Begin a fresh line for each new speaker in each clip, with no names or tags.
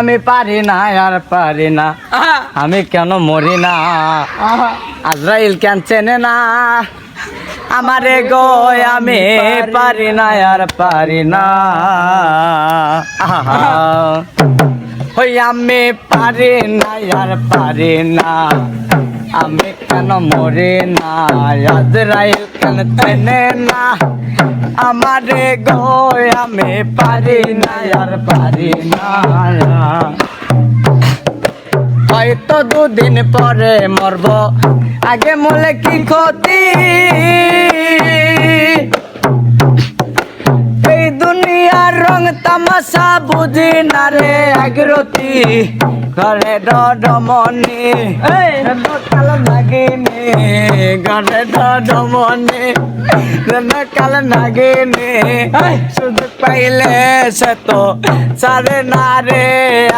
আমি পারি না আর পারি না। আমি কেন মরি না? আজরাইল কেন চেনে না? আমারে গো আমি পারি না আর পারি না। আহা। ওই আমি পারি না আর পারি না। আমি কেন মরে না? আজরাইল কেন তেনে না। আমারে গো, আমি পারি না, আর পারি না। হয়তো দুদিন পরে মরব। আগে মলে কি ক্ষতি? তামাশা বুঝি না রে আগ্রতি ঘরে ডমনি কাল নাগিনি ঘরে ডমনি কাল নাগিনি শুধু পাইলে সে তো সারে না রে।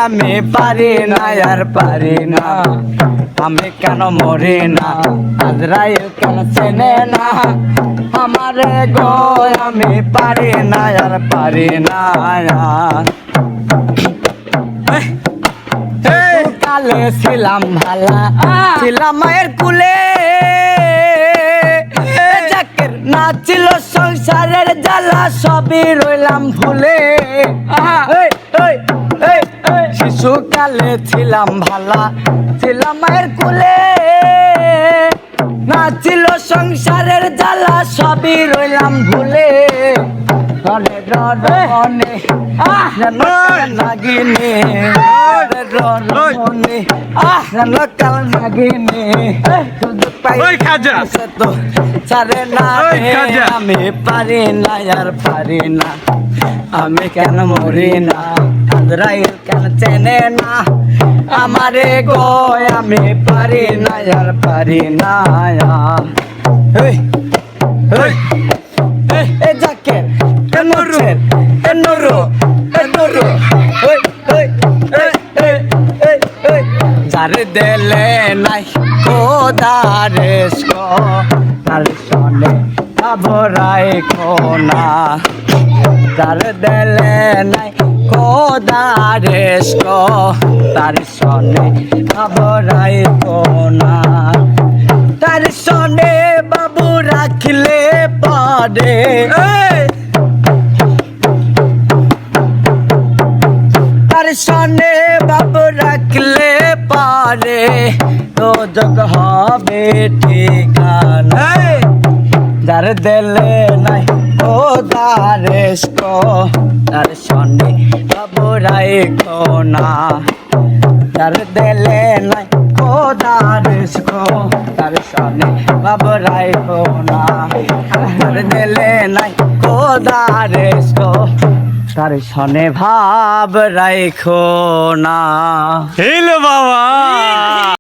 আমি পারি না, আর পারি না। আমি কেন মরি না? আজরাইল কেন চেনে না? আমারে গো, আমি পারি না, আর পারি না। কালে ছিলাম ভালা ছিলাম মায়ের কুলে। নাচিল সংসারের জ্বালা সবই রইলাম ভুলে শিশুকালে ছিলাম ভালা, ছিলাম মায়ের কুলে। না ছিল সংসারের জ্বালা, সবই রইলাম ভুলে। রনে রনে আহ নাগিনে। রনে আহ কাল নাগিনে। শুধু পাই
খাজা।
তো ছাড়ে না
ওই
আমি পারি না আর পারি না। আমি কেন মরি না? আজরাইল কেন চেনে না? আমারে গো আমি পারি না আর পারি না। যার দেলে নাই কো তার সনে আবরাই কোনা তার দেলে নাই কো তার সনে আবরাই কোনা তার সনে বাবু রাখলে পরে। তার সনে তো জগ হবে ঠিকানা। যার দেলে নাই ও দারেশ কো তার সনে বাবু রাখো না। তার দেলে নাই ও দারেশ কো তার সনে বাবু রাখো না। তার দেলে নাই ও দারেশ কো তার সনে ভাব রাখো না।
হিল বাবা।